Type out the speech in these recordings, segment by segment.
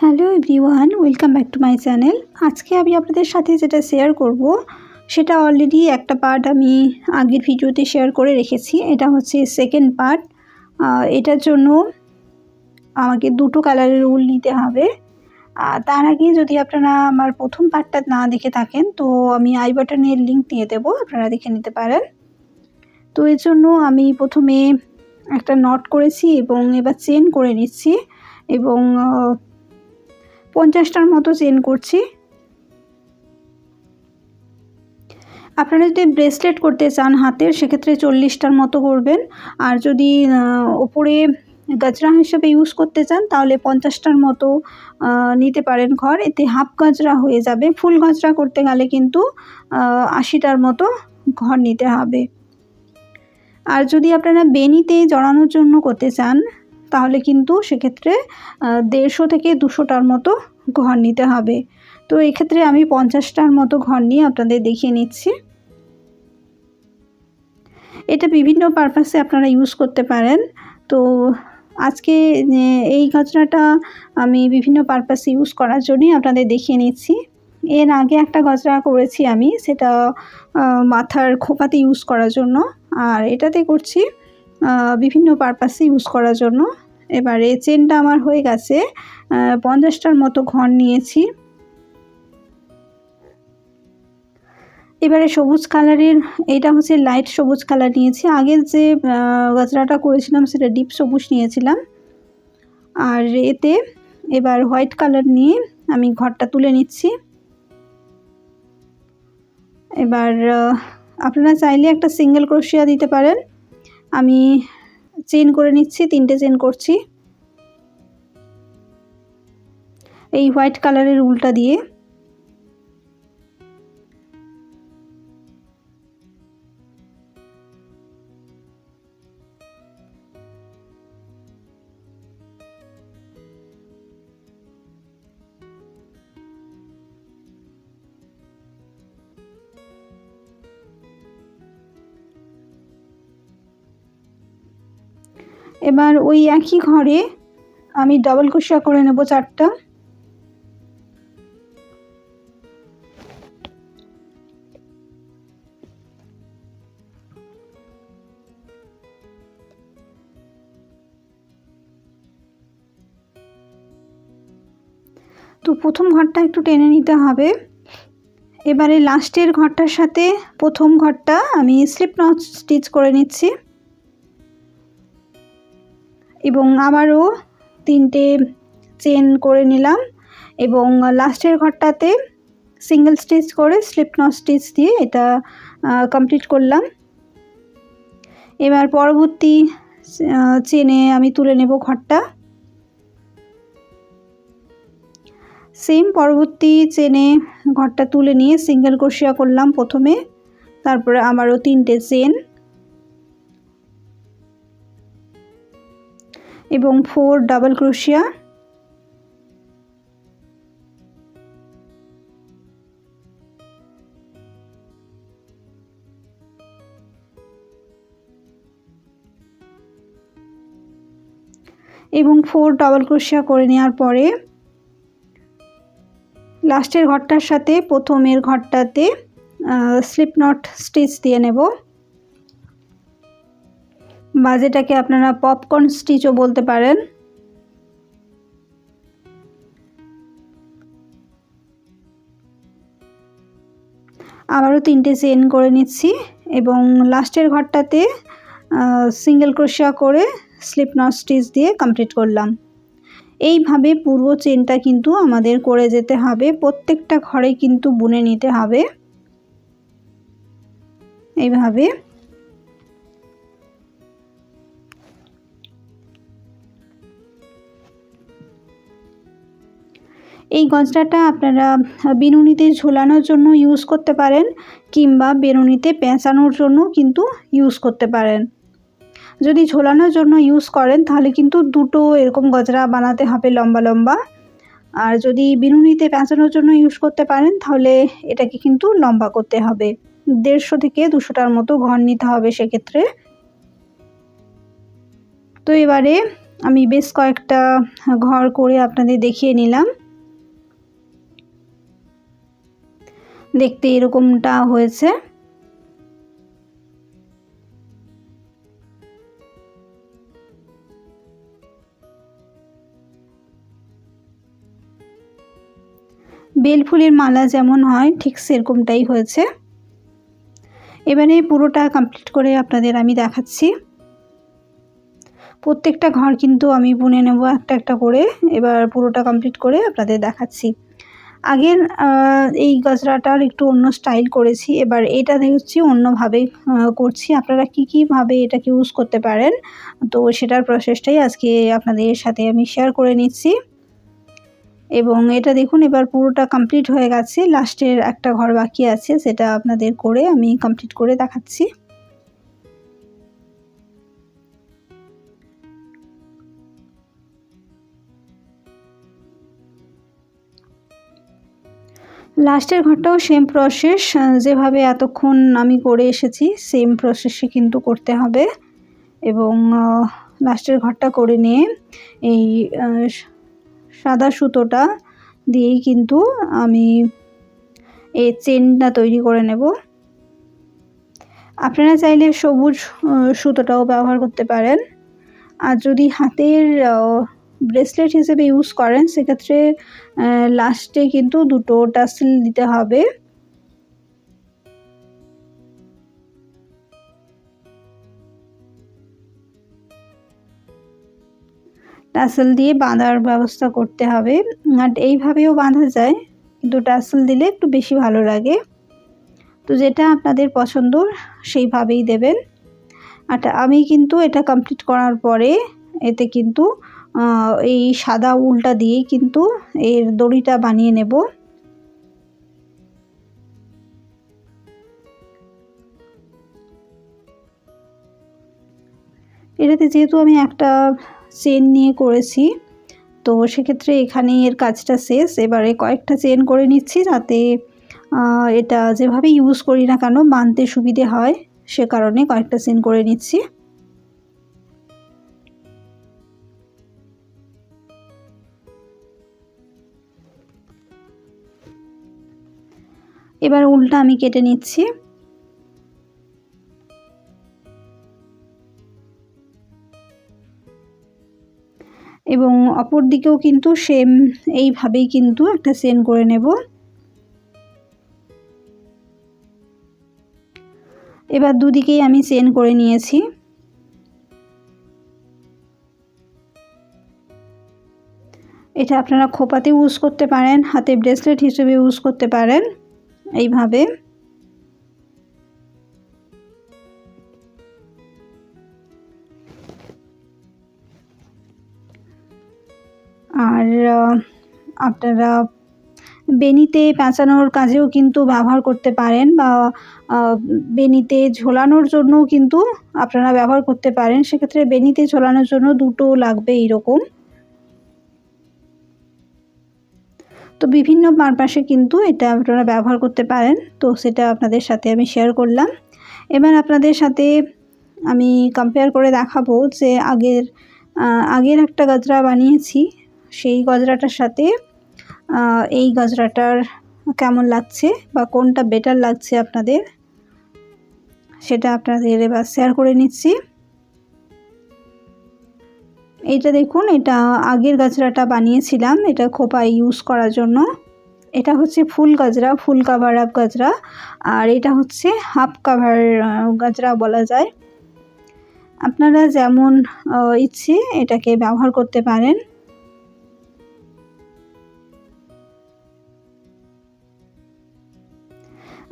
Hello everyone, welcome back to my channel. আজকে আমি আপনাদের সাথে যেটা শেয়ার করব, সেটা অলরেডি একটা পার্ট আমি আগের ভিডিওতে শেয়ার করে রেখেছি। এটা হচ্ছে সেকেন্ড পার্ট এটার জন্য আমাকে দুটো কালারের উল নিতে হবে। তার আগে যদি আপনারা আমার প্রথম পার্টটা না দেখে থাকেন, তো আমি আই বাটনের লিঙ্ক দিয়ে দেবো, আপনারা দেখে নিতে পারেন। তো এর জন্য আমি প্রথমে একটা নট করেছি এবং এবার চেন করে নিচ্ছি এবং পঞ্চাশটার মতো চেন করছি। আপনারা যদি ব্রেসলেট করতে চান হাতের, সেক্ষেত্রে চল্লিশটার মতো করবেন। আর যদি ওপরে গাজরা হিসেবে ইউজ করতে চান, তাহলে পঞ্চাশটার মতো নিতে পারেন ঘর। এতে হাফ গাজরা হয়ে যাবে। ফুল গাজরা করতে গেলে কিন্তু আশিটার মতো ঘর নিতে হবে। আর যদি আপনারা বেনিতে জড়ানোর জন্য করতে চান তাহলে কিন্তু সেক্ষেত্রে দেড়শো থেকে দুশোটার মতো ঘর নিতে হবে। তো এক্ষেত্রে আমি পঞ্চাশটার মতো ঘর নিয়ে আপনাদের দেখিয়ে নিচ্ছি। এটা বিভিন্ন পারপাসে আপনারা ইউজ করতে পারেন। তো আজকে এই গজরাটা আমি বিভিন্ন পারপাসে ইউজ করার জন্যই আপনাদের দেখিয়ে নিচ্ছি। এর আগে একটা গজরা করেছি আমি, সেটা মাথার খোপাতে ইউজ করার জন্য। আর এটাতে করছি বিভিন্ন পারপাসে ইউজ করার জন্য। এবারে চেনটা আমার হয়ে গেছে পঞ্চাশটার মতো ঘর নিয়েছি। এবারে সবুজ কালারের এটা হচ্ছে লাইট সবুজ কালার নিয়েছি। আগের যে গজরাটা করেছিলাম, সেটা ডিপ সবুজ নিয়েছিলাম। আর এতে এবার হোয়াইট কালার নিয়ে আমি ঘরটা তুলে নিচ্ছি। এবার আপনারা চাইলে একটা সিঙ্গেল ক্রোশিয়া দিতে পারেন। আমি চেন করে নিচ্ছি তিনটে চেন করছি। এই হোয়াইট কালারের উলটা দিয়ে। এবার ওই একই ঘরে আমি ডবল কুশিয়া করে নেব চারটা। তো প্রথম ঘরটা একটু টেনে নিতে হবে। এবারে লাস্টের ঘরটার সাথে প্রথম ঘরটা আমি স্লিপ নট স্টিচ করে নিচ্ছি। এবং আবারও তিনটে চেন করে নিলাম এবং লাস্টের ঘরটাতে সিঙ্গেল স্টিচ করে স্লিপ নট স্টিচ দিয়ে এটা কমপ্লিট করলাম। এবার পরবর্তী চেনে আমি তুলে নেব ঘরটা। সেম পরবর্তী চেনে ঘরটা তুলে নিয়ে সিঙ্গেল ক্রোশিয়া করলাম প্রথমে। তারপরে আমারও তিনটে চেন। এবং ফোর ডাবল ক্রোশিয়া। এবং ফোর ডাবল ক্রোশিয়া করে নেওয়ার পরে লাস্টের ঘরটার সাথে প্রথমের ঘরটাতে স্লিপ নট স্টিচ দিয়ে নেব। বা যেটাকে আপনারা পপকর্ন স্টিচও বলতে পারেন। আবারও তিনটে চেন করে নিচ্ছি এবং লাস্টের ঘরটাতে সিঙ্গেল ক্রোশিয়া করে স্লিপ নট স্টিচ দিয়ে কমপ্লিট করলাম। এইভাবে পূর্ব চেনটা কিন্তু আমাদের করে যেতে হবে, প্রত্যেকটা ঘরে কিন্তু বুনে নিতে হবে। এইভাবে এই গজরাটা আপনারা বেনুনিতে ঝোলানোর জন্য ইউজ করতে পারেন কিংবা বেনুনিতে পেঁচানোর জন্য কিন্তু ইউজ করতে পারেন। যদি ঝোলানোর জন্য ইউজ করেন, তাহলে কিন্তু দুটো এরকম গজরা বানাতে হবে লম্বা লম্বা। আর যদি বিনুনিতে পেঁচানোর জন্য ইউজ করতে পারেন, তাহলে এটাকে কিন্তু লম্বা করতে হবে। দেড়শো থেকে দুশোটার মতো ঘর নিতে হবে সেক্ষেত্রে। তো এবারে আমি বেশ কয়েকটা ঘর করে আপনাদের দেখিয়ে নিলাম। দেখতে এরকমটা হয়েছে। বেলফুলের মালা যেমন হয়, ঠিক সেরকমটাই হয়েছে। এবারে পুরোটা কমপ্লিট করে আপনাদের আমি দেখাচ্ছি। প্রত্যেকটা ঘর কিন্তু আমি বুনে নেব একটা একটা করে। এবার পুরোটা কমপ্লিট করে আপনাদের দেখাচ্ছি। আগের এই গজরাটার একটু অন্য স্টাইল করেছি, এবার এটা দেখছি অন্যভাবে করছি। আপনারা কী কীভাবে এটাকে ইউজ করতে পারেন? তো সেটার প্রসেসটাই আজকে আপনাদের সাথে আমি শেয়ার করে নিচ্ছি। এবং এটা দেখুন, এবার পুরোটা কমপ্লিট হয়ে গেছে। লাস্টের একটা ঘর বাকি আছে, সেটা আপনাদের করে আমি কমপ্লিট করে দেখাচ্ছি। লাস্টের ঘরটাও সেম প্রসেস যেভাবে এতক্ষণ আমি করে এসেছি সেম প্রসেসে কিন্তু করতে হবে। এবং লাস্টের ঘরটা করে নিয়ে এই সাদা সুতোটা দিয়েই কিন্তু আমি এই চেনটা তৈরি করে নেব। আপনারা চাইলে সবুজ সুতোটাও ব্যবহার করতে পারেন। আর যদি হাতের ব্রেসলেট হিসেবে ইউজ করেন, সেক্ষেত্রে লাস্টে কিন্তু দুটো টাসেল দিতে হবে। টাসেল দিয়ে বাঁধার ব্যবস্থা করতে হবে। আর এইভাবেও বাঁধা যায়, কিন্তু টাসেল দিলে একটু বেশি ভালো লাগে। তো যেটা আপনাদের পছন্দ, সেইভাবেই দেবেন। আর আমি কিন্তু এটা কমপ্লিট করার পরে, এতে কিন্তু এই সাদা উলটা দিয়েই কিন্তু এর দড়িটা বানিয়ে নেব। এটাতে যেহেতু আমি একটা চেন নিয়ে করেছি, তো সেক্ষেত্রে এখানে এর কাজটা শেষ। এবারে কয়েকটা চেন করে নিচ্ছি যাতে এটা যেভাবে ইউজ করি না কেন, বানতে সুবিধে হয়, সে কারণে কয়েকটা চেন করে নিচ্ছি। এবার উল্টা আমি কেটে নিচ্ছি। এবং অপর দিকেও কিন্তু সেম এইভাবেই কিন্তু একটা সেন করে নেব। এবার দুদিকেই আমি সেন করে নিয়েছি। এটা আপনারা খোপাতে ইউজ করতে পারেন, হাতে ব্রেসলেট হিসেবে ইউজ করতে পারেন। এইভাবে। আর আপনারা বেনিতে পেঁচানোর কাজেও কিন্তু ব্যবহার করতে পারেন বা বেনিতে ঝোলানোর জন্যও কিন্তু আপনারা ব্যবহার করতে পারেন। সেক্ষেত্রে বেনিতে ঝোলানোর জন্য দুটো লাগবে এইরকম। তো বিভিন্ন পারপাসে কিন্তু এটা আপনারা ব্যবহার করতে পারেন। তো সেটা আপনাদের সাথে আমি শেয়ার করলাম। এবার আপনাদের সাথে আমি কম্পেয়ার করে দেখাবো যে আগের আগের একটা গজরা বানিয়েছি। সেই গজরাটার সাথে এই গজরাটার কেমন লাগছে বা কোনটা বেটার লাগছে আপনাদের, সেটা আপনাদের এবার শেয়ার করে নিচ্ছি। এইটা দেখুন, এটা আগের গাজরাটা বানিয়েছিলাম, এটা খোপায় ইউজ করার জন্য। এটা হচ্ছে ফুল গাজরা, ফুল কাভার আপ গাজরা, আর এটা হচ্ছে হাফ কাভার গাজরা বলা যায়। আপনারা যেমন ইচ্ছে এটাকে ব্যবহার করতে পারেন।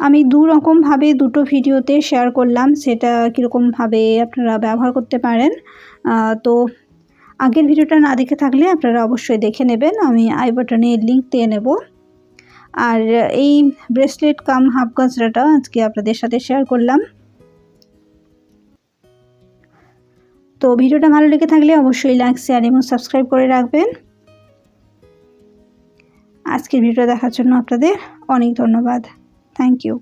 আমি দু রকমভাবে দুটো ভিডিওতে শেয়ার করলাম, সেটা কীরকমভাবে আপনারা ব্যবহার করতে পারেন। তো আগের ভিডিওটা না দেখে থাকলে আপনারা অবশ্যই দেখে নেবেন। আমি আই বাটনে লিঙ্ক দিয়ে নেব। আর এই ব্রেসলেট কাম হাফ গজরাটা আজকে আপনাদের সাথে শেয়ার করলাম। তো ভিডিওটা ভালো লেগে থাকলে অবশ্যই লাইক শেয়ার এবং সাবস্ক্রাইব করে রাখবেন। আজকের ভিডিও দেখার জন্য আপনাদের অনেক ধন্যবাদ। Thank you